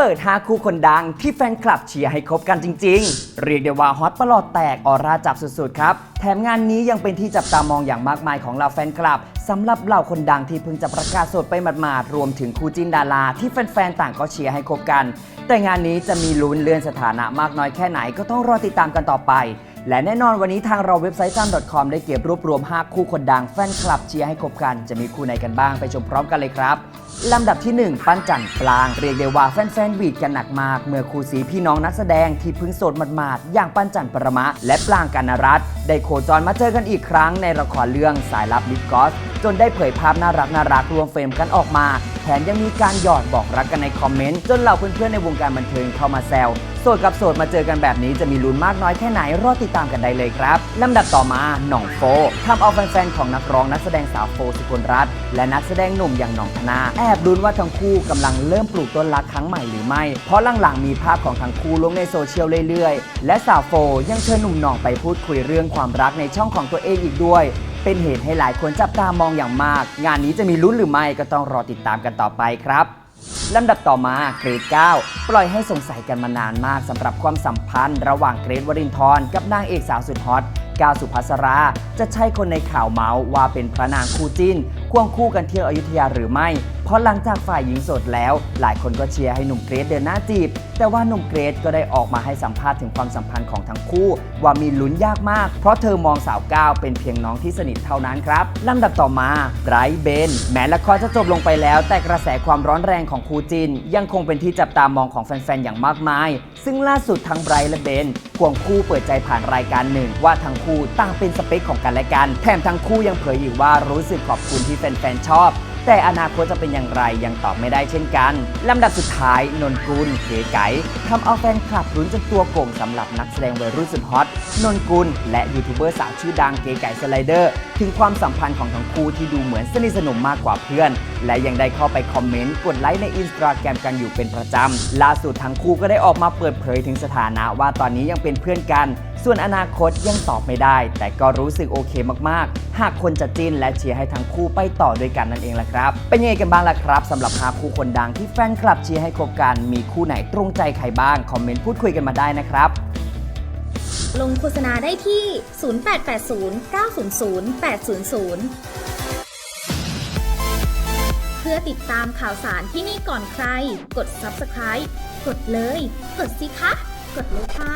เปิดหาคู่คนดังที่แฟนคลับเชียร์ให้คบกันจริง ๆ เรียกได้ว่าฮอตประหลอดแตกออร่าจับสุดๆครับ แถมงานนี้ยังเป็นที่จับตามองอย่างมากมายของเหล่าแฟนคลับสำหรับเหล่าคนดังที่เพิ่งจะประกาศสดไปหมาดๆรวมถึงคู่จิ้นดาราที่แฟนๆต่างก็เชียร์ให้คบกัน แต่งานนี้จะมีลุ้นเลื่อนสถานะมากน้อยแค่ไหนก็ต้องรอติดตามกันต่อไป และแน่นอนวันนี้ทางเราเว็บไซต์จ้ำ .com ได้เก็บรวบรวม 5 คู่คนดังแฟนคลับเชียร์ให้คบกัน จะมีคู่ไหนกันบ้างไปชมพร้อมกันเลยครับ ลำดับที่ 1 ปั้นจันปลาง เรียกได้ว่าแฟนๆวีดกันหนักมาก เมื่อคู่สีพี่น้องนักแสดงที่เพิ่งโสดหมาดๆอย่างปั้นจันปรมะ และปลางกันรัตได้โคจรมาเจอกันอีกครั้งในละครเรื่องสายลับลิปกอสจนได้เผยภาพน่ารักน่ารักรวมเฟรมกันออกมา แถมยังมีการหยอดบอกรักกันในคอมเมนต์จนเหล่าเพื่อนๆในวงการบันเทิงเข้ามาแซว โสดกับโสดมาเจอกันแบบนี้จะมีลุ้นมากน้อยแค่ไหนรอติดตามกันได้เลยครับลำดับต่อมาหน่องโฟทำเอาแฟนๆของนักร้องนักแสดงสาวโฟสุกลรัตน์และนักแสดงหนุ่มอย่างหน่องธนา แอบลุ้นว่าทั้งคู่กำลังเริ่มปลูกต้นรักครั้งใหม่หรือไม่ เพราะหลังๆมีภาพของทั้งคู่ลงในโซเชียลเรื่อยๆ และสาวโฟยังเชิญหนุ่มหน่องไปพูดคุยเรื่องความรักในช่องของตัวเองอีกด้วยเป็นเหตุให้หลายคนจับตามองอย่างมาก งานนี้จะมีลุ้นหรือไม่ก็ต้องรอติดตามกันต่อไปครับ ลำดับต่อมาเกรด 9 ปล่อยให้สงสัยกันมานานมากสำหรับความสัมพันธ์ ระหว่างเกรดวรินทร์กับนางเอกสาวสุดฮอตก้าวสุภัสรา จะใช่คนในข่าวเมาส์ว่าเป็นพระนางคู่จิ้นควงคู่กันเที่ยวอยุธยาหรือไม่ เพราะหลังจากฝ่ายหญิงโสดแล้ว หลายคนก็เชียร์ให้หนุ่มเกรดเดินหน้าจีบ แต่ว่าหนุ่มเกรดก็ได้ออกมาให้สัมภาษณ์ถึงความสัมพันธ์ของทั้งคู่ ว่ามีลุ้นยากมาก เพราะเธอมองสาวก้าวเป็นเพียงน้องที่สนิทเท่านั้นครับลำดับต่อมาไบรท์เบนแม้ละครจะจบลงไปแล้ว แต่กระแสความร้อนแรงของคู่จิน ยังคงเป็นที่จับตามองของแฟนๆอย่างมากมาย ซึ่งล่าสุดทั้งไบรท์และเบนควงคู่เปิดใจผ่านรายการหนึ่ง ว่าทั้งคู่ต่างเป็นสเปคของกันและกัน แถมทั้งคู่ยังเผยอีกว่ารู้สึกขอบคุณที่แฟนๆชอบ แต่อนาคตจะเป็นอย่างไรยังตอบไม่ได้เช่นกัน ลำดับสุดท้ายนนกุลเก๋ไก๋ทำเอาแฟนคลับรุ้นจนตัวโก่งสำหรับนักแสดงวัยรุ่นสุดฮอตนนกุลและยูทูบเบอร์สาวชื่อดังเก๋ไก๋สไลเดอร์ ถึงความสัมพันธ์ของทั้งคู่ที่ดูเหมือนสนิทสนมมากกว่าเพื่อน และยังได้เข้าไปคอมเมนต์กดไลค์ในอินสตาแกรมกันอยู่เป็นประจำล่าสุดทั้งคู่ก็ได้ออกมาเปิดเผยถึงสถานะว่าตอนนี้ยังเป็นเพื่อนกันส่วนอนาคตยังตอบไม่ได้ แต่ก็รู้สึกโอเคมากๆ หากคนจะจิ้นและเชียร์ให้ทั้งคู่ไปต่อด้วยกันนั่นเองล่ะครับเป็นยังไงกันบ้างล่ะครับสำหรับหาคู่คนดังที่แฟนคลับเชียร์ให้คบกัน มีคู่ไหนตรงใจใครบ้าง คอมเมนต์พูดคุยกันมาได้นะครับ ลงโฆษณาได้ที่ 0880 900 800 เพื่อติดตามข่าวสารที่นี่ก่อนใคร กด subscribe กดเลย กดสิคะ กดเลยค่ะ